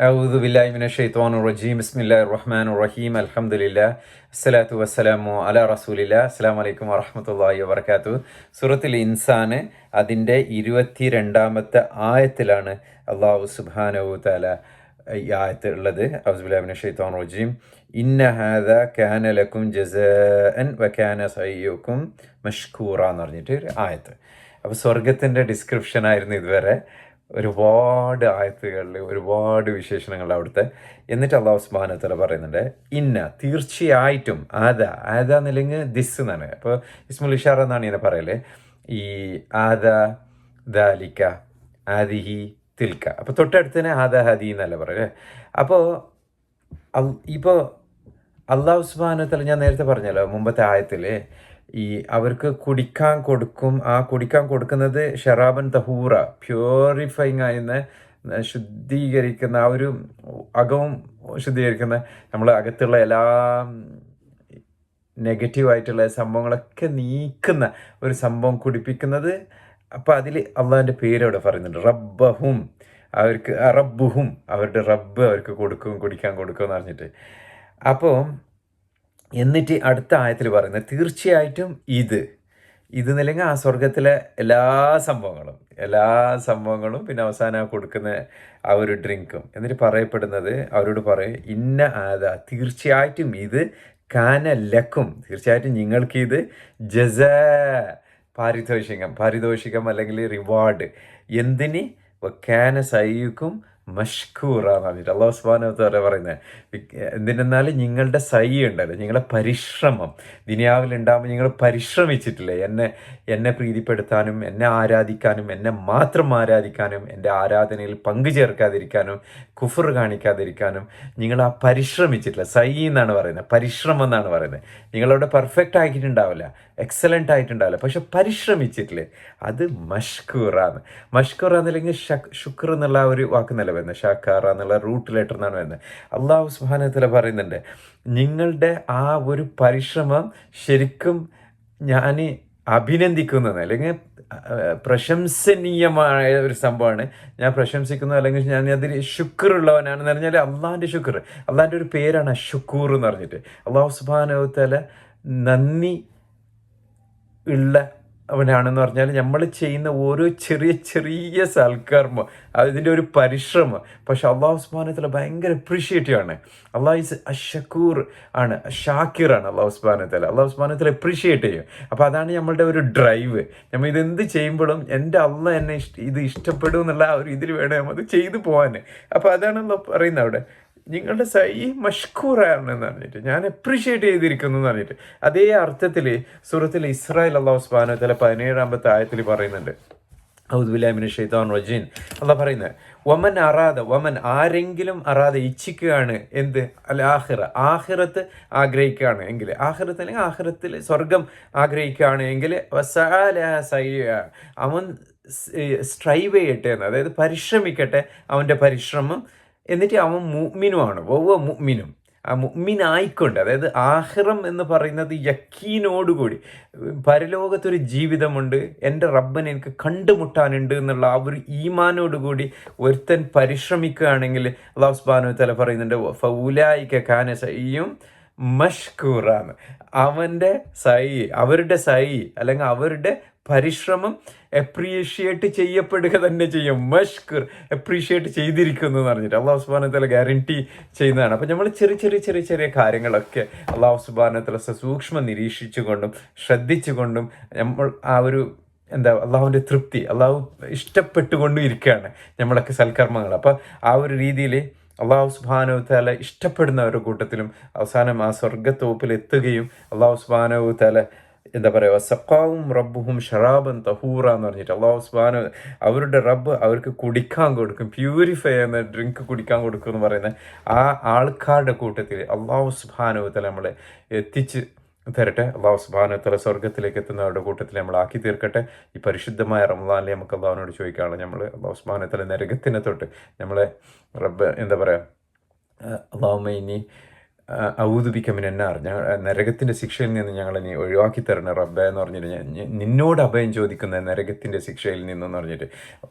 أعوذ بالله من الشيطان الرجيم بسم الله الرحمن الرحيم الحمد لله الصلاة والسلام على رسول الله السلام عليكم ورحمة الله وبركاته സൂറത്തിൽ ഇൻസാന് അതിൻ്റെ ഇരുപത്തി രണ്ടാമത്തെ ആയത്തിലാണ് അള്ളാഹു സുബാനവു താല ഈ ആയത്ത് ഉള്ളത് അബ്ദുബിൻ ഷെയ്ത്താൻ റജീം ഇന്ന ഹാദ കാന ലക്കും ജസൻ വക്കാന സയ്യുക്കും മഷ്കൂറ എന്ന് പറഞ്ഞിട്ട് ഒരു ആയത്ത് അപ്പോൾ സ്വർഗത്തിൻ്റെ ഡിസ്ക്രിപ്ഷൻ ആയിരുന്നു ഇതുവരെ ഒരുപാട് ആയത്തുകളിൽ ഒരുപാട് വിശേഷണങ്ങൾ അവിടുത്തെ. എന്നിട്ട് അള്ളാഹു ഉസ്മാനത്തല പറയുന്നുണ്ട് ഇന്ന തീർച്ചയായിട്ടും ആദ ആദ എന്നില്ലെങ്കിൽ ദിസ് എന്നാണ് അപ്പോൾ ഇസ്മുൽ ഇഷാർ എന്നാണ് ഇങ്ങനെ പറയൽ. ഈ ആദ ദാലിക്ക ആദിഹി തിൽക്ക. അപ്പോൾ തൊട്ടടുത്ത് തന്നെ ആദ ഹദി എന്നല്ല പറയല്ലേ അപ്പോൾ ഇപ്പോൾ അള്ളാഹു ഉസ്മാനത്തല ഞാൻ നേരത്തെ പറഞ്ഞല്ലോ മുമ്പത്തെ ആയത്തിൽ ഈ അവർക്ക് കുടിക്കാൻ കൊടുക്കും ആ കുടിക്കാൻ കൊടുക്കുന്നത് ഷറാബൻ തഹൂറ പ്യൂരിഫൈങ് ആയിരുന്ന ശുദ്ധീകരിക്കുന്ന ആ ഒരു അകവും ശുദ്ധീകരിക്കുന്ന നമ്മൾ അകത്തുള്ള എല്ലാ നെഗറ്റീവായിട്ടുള്ള സംഭവങ്ങളൊക്കെ നീക്കുന്ന ഒരു സംഭവം കുടിപ്പിക്കുന്നത്. അപ്പോൾ അതിൽ അള്ളാഹിന്റെ പേര് അവിടെ പറയുന്നുണ്ട്. റബ്ബഹും അവർക്ക് റബ്ബുഹും അവരുടെ റബ്ബ് അവർക്ക് കൊടുക്കും കുടിക്കാൻ കൊടുക്കും എന്ന് പറഞ്ഞിട്ട്. അപ്പോൾ എന്നിട്ട് അടുത്ത ആയത്തിൽ പറയുന്നത് തീർച്ചയായിട്ടും ഇത്. ഇത് നില്ലെങ്കിൽ ആ സ്വർഗത്തിലെ എല്ലാ സംഭവങ്ങളും എല്ലാ സംഭവങ്ങളും പിന്നെ അവസാനം കൊടുക്കുന്ന ആ ഒരു ഡ്രിങ്കും. എന്നിട്ട് പറയപ്പെടുന്നത് അവരോട് പറയും ഇന്ന ആദ തീർച്ചയായിട്ടും ഇത് കാന ലക്കും തീർച്ചയായിട്ടും നിങ്ങൾക്ക് ഇത് ജസ പാരിതോഷികം പാരിതോഷികം അല്ലെങ്കിൽ റിവാർഡ്. എന്തിന്? കാന സയ്യുക്കും മഷ്കൂറ എന്ന് പറഞ്ഞിട്ട് അള്ളാഹു സുബാനത്തോടെ പറയുന്നത് എന്തിനാൽ നിങ്ങളുടെ സൈ ഉണ്ടല്ലോ. നിങ്ങളുടെ പരിശ്രമം. ദുനിയാവിലുണ്ടാകുമ്പോൾ നിങ്ങൾ പരിശ്രമിച്ചിട്ടില്ലേ? എന്നെ എന്നെ പ്രീതിപ്പെടുത്താനും എന്നെ ആരാധിക്കാനും എന്നെ മാത്രം ആരാധിക്കാനും എന്റെ ആരാധനയിൽ പങ്കുചേർക്കാതിരിക്കാനും കുഫർ കാണിക്കാതിരിക്കാനും നിങ്ങൾ ആ പരിശ്രമിച്ചിട്ടില്ല. സൈ എന്നാണ് പറയുന്നത്. പരിശ്രമം എന്നാണ് പറയുന്നത്. നിങ്ങളവിടെ പെർഫെക്റ്റ് ആക്കിയിട്ടുണ്ടാവില്ല. എക്സലന്റ് ആയിട്ടുണ്ടാവില്ല. പക്ഷെ പരിശ്രമിച്ചിട്ടില്ലേ? അത് മഷ്കൂറാണ് മഷ്കൂറാന്നില്ലെങ്കിൽ ശുക്ർ എന്നുള്ള ഒരു വാക്കെന്നല്ല വരുന്നത് ഷാക്കാറ എന്നുള്ള റൂട്ട് ലെറ്റർ എന്നാണ് വരുന്നത്. അള്ളാഹു സുഹാനത്തിൽ പറയുന്നുണ്ട് നിങ്ങളുടെ ആ ഒരു പരിശ്രമം ശരിക്കും ഞാൻ അഭിനന്ദിക്കുന്നത്. അല്ലെങ്കിൽ പ്രശംസനീയമായ ഒരു സംഭവമാണ്. ഞാൻ പ്രശംസിക്കുന്നു അല്ലെങ്കിൽ ഞാൻ അതിൽ ശുക്റുള്ളവനാണെന്ന് പറഞ്ഞാൽ അള്ളാഹിന്റെ ശുക്ർ. അള്ളാഹിന്റെ ഒരു പേരാണ് ഷുക്കൂർ എന്ന് പറഞ്ഞിട്ട്. അള്ളാഹു സുബാനോത്തല നന്ദി ഉള്ള അവനാണെന്ന് പറഞ്ഞാൽ നമ്മൾ ചെയ്യുന്ന ഓരോ ചെറിയ ചെറിയ സൽക്കർമ്മം അതിന്റെ ഒരു പരിശ്രമം. പക്ഷെ അള്ളാഹു ഉസ്മാനത്തിൽ ഭയങ്കര അപ്രീഷിയേറ്റീവ് ആണ്. അള്ളാഹ് ഇസ് അഷക്കൂർ ആണ് ഷാക്കിറാണ് അള്ളാഹു ഉസ്മാനത്തിൽ അള്ളാഹു ഉസ്മാനത്തിൽ അപ്രീഷിയേറ്റ് ചെയ്യും. അപ്പോൾ അതാണ് നമ്മളുടെ ഒരു ഡ്രൈവ് നമ്മൾ ഇതെന്ത് ചെയ്യുമ്പോഴും എന്റെ അള്ള എന്നെ ഇത് ഇഷ്ടപ്പെടും എന്നുള്ള ആ ഒരു ഇതിൽ വേണം നമ്മൾ ചെയ്തു പോകാൻ. അപ്പോൾ അതാണ് പറയുന്നത് അവിടെ. നിങ്ങളുടെ സൈ മഷ്കൂറാണ് എന്ന് പറഞ്ഞിട്ട് ഞാൻ അപ്രീഷിയേറ്റ് ചെയ്തിരിക്കുന്നു എന്ന് പറഞ്ഞിട്ട് അതേ അർത്ഥത്തിൽ സൂറത്തിൽ ഇസ്രായേൽ അള്ളാഹു സ്ബാനു ചില പതിനേഴാമത്തെ ആയത്തിൽ പറയുന്നുണ്ട്. ഔദ്ബുലാമിന് ഷെയ്താൻ റജീൻ അല്ല പറയുന്നത് വമൻ അറാദ വമൻ ആരെങ്കിലും അറാദ ഇച്ഛിക്കുകയാണ് എന്ത്? അല്ല ആഹിറ ആഹിറത്ത് ആഗ്രഹിക്കുകയാണ് എങ്കിൽ ആഹിറത്ത് അല്ലെങ്കിൽ ആഹിറത്തിൽ സ്വർഗം ആഗ്രഹിക്കുകയാണ് എങ്കിൽ അവൻ സ്ട്രൈവ് ചെയ്യട്ടെ എന്ന്. അതായത് പരിശ്രമിക്കട്ടെ അവന്റെ പരിശ്രമം എന്നിട്ട് അവൻ മുഅ്മിനുമാണ് വവ്വ മുഅ്മിനും. ആ മുഅ്മിനായിക്കൊണ്ട് അതായത് ആഹ്റം എന്ന് പറയുന്നത് യക്കീനോടുകൂടി. പരലോകത്തൊരു ജീവിതമുണ്ട് എന്റെ റബ്ബൻ എനിക്ക് കണ്ടുമുട്ടാനുണ്ട് എന്നുള്ള ആ ഒരു ഈമാനോടുകൂടി ഒരുത്തൻ പരിശ്രമിക്കുകയാണെങ്കിൽ അള്ളാഹു സുബാനു തല പറയുന്നുണ്ട് ഫൗലായിക്ക കാന സയ്യും മഷ്കൂറാണ് അവന്റെ സൈ അവരുടെ സൈ അല്ലെങ്കിൽ അവരുടെ പരിശ്രമം അപ്രീഷിയേറ്റ് ചെയ്യപ്പെടുക തന്നെ ചെയ്യും. മഷ്കർ അപ്രീഷിയേറ്റ് ചെയ്തിരിക്കുന്നു എന്ന് പറഞ്ഞിട്ട്. അള്ളാഹു സുബാനത്തല ഗ്യാരണ്ടി ചെയ്യുന്നതാണ്. അപ്പം നമ്മൾ ചെറിയ ചെറിയ ചെറിയ ചെറിയ കാര്യങ്ങളൊക്കെ അള്ളാഹു സുബാനത്തല സസൂക്ഷ്മം നിരീക്ഷിച്ചുകൊണ്ടും ശ്രദ്ധിച്ചുകൊണ്ടും നമ്മൾ ആ ഒരു എന്താ അള്ളാഹുവിന്റെ തൃപ്തി അള്ളാഹു ഇഷ്ടപ്പെട്ടുകൊണ്ടും ഇരിക്കുകയാണ് നമ്മളൊക്കെ സൽക്കർമ്മങ്ങൾ. അപ്പോൾ ആ ഒരു രീതിയിൽ അള്ളാഹു സുബാനു താല ഇഷ്ടപ്പെടുന്ന ഒരു കൂട്ടത്തിലും അവസാനം ആ സ്വർഗത്തോപ്പിൽ എത്തുകയും അള്ളാഹു സുബാനു താല എന്താ പറയുക സക്കാവും റബ്ബും ഷറാബൻ തഹൂറ എന്ന് പറഞ്ഞിട്ട് അള്ളാഹു സുബാന അവരുടെ റബ്ബ് അവർക്ക് കുടിക്കാൻ കൊടുക്കും. പ്യൂരിഫൈ ചെയ്യുന്ന ഡ്രിങ്ക് കുടിക്കാൻ കൊടുക്കും എന്ന് പറയുന്ന ആ ആൾക്കാരുടെ കൂട്ടത്തിൽ അള്ളാഹു സുബാനുവത്തല നമ്മളെ എത്തിച്ച് തരട്ടെ. അള്ളാഹു സുബാനുത്തല സ്വർഗത്തിലേക്ക് എത്തുന്നവരുടെ കൂട്ടത്തിൽ നമ്മൾ ആക്കി തീർക്കട്ടെ. ഈ പരിശുദ്ധമായ റംലാനിൽ നമുക്ക് അള്ളാഹുവിനോട് ചോദിക്കാനുള്ള നമ്മൾ അള്ളാഹു സുബാനുത്തല നരകത്തിനെ തൊട്ട് നമ്മളെ റബ്ബ് എന്താ പറയുക അള്ളാഹുമ ഇനി ഔതുപിക്കമിനാർ ഞങ്ങൾ നരകത്തിന്റെ ശിക്ഷയിൽ നിന്ന് ഞങ്ങളെ നീ ഒഴിവാക്കി തരണം റബ്ബ എന്ന് പറഞ്ഞിട്ട് ഞാൻ നിന്നോട് അഭയം ചോദിക്കുന്ന നരകത്തിന്റെ ശിക്ഷയിൽ നിന്നെന്ന് പറഞ്ഞിട്ട്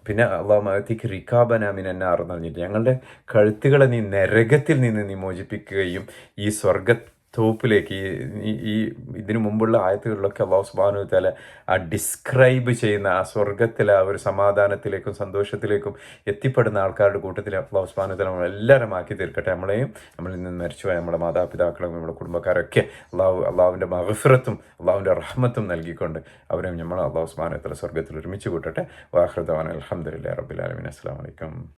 പിന്നെ അള്ളാഹത്തിക്ക് റിക്കാബനാമിൻ എന്നാർ എന്ന് പറഞ്ഞിട്ട് ഞങ്ങളുടെ കഴുത്തുകളെ നീ നരകത്തിൽ നിന്ന് നീ മോചിപ്പിക്കുകയും ഈ സ്വർഗ തോപ്പിലേക്ക് ഈ ഈ- ഇതിനു മുമ്പുള്ള ആയത്തുകളിലൊക്കെ അള്ളാഹു സുബാനു തല ആ ഡിസ്ക്രൈബ് ചെയ്യുന്ന ആ സ്വർഗത്തിലെ ആ ഒരു സമാധാനത്തിലേക്കും സന്തോഷത്തിലേക്കും എത്തിപ്പെടുന്ന ആൾക്കാരുടെ കൂട്ടത്തിൽ അള്ളാഹു സുബാനു തല നമ്മളെല്ലാവരും ആക്കി തീർക്കട്ടെ. നമ്മളെയും നമ്മളിൽ നിന്ന് മരിച്ചുപോയ നമ്മുടെ മാതാപിതാക്കളും നമ്മുടെ കുടുംബക്കാരൊക്കെ അള്ളാഹു അള്ളാഹുവിന്റെ മഹഫിറത്തും അള്ളാഹുവിന്റെ റഹ്മത്തും നൽകിക്കൊണ്ട് അവരെയും നമ്മൾ അള്ളാഹു സുബാനു തല സ്വർഗത്തിൽ ഒരുമിച്ച് കൂട്ടട്ടെ. വാഹൃദവാൻ അലഹമുല്ലാ റബ്ബുലാലമിൻ അസ്സാം വലൈക്കും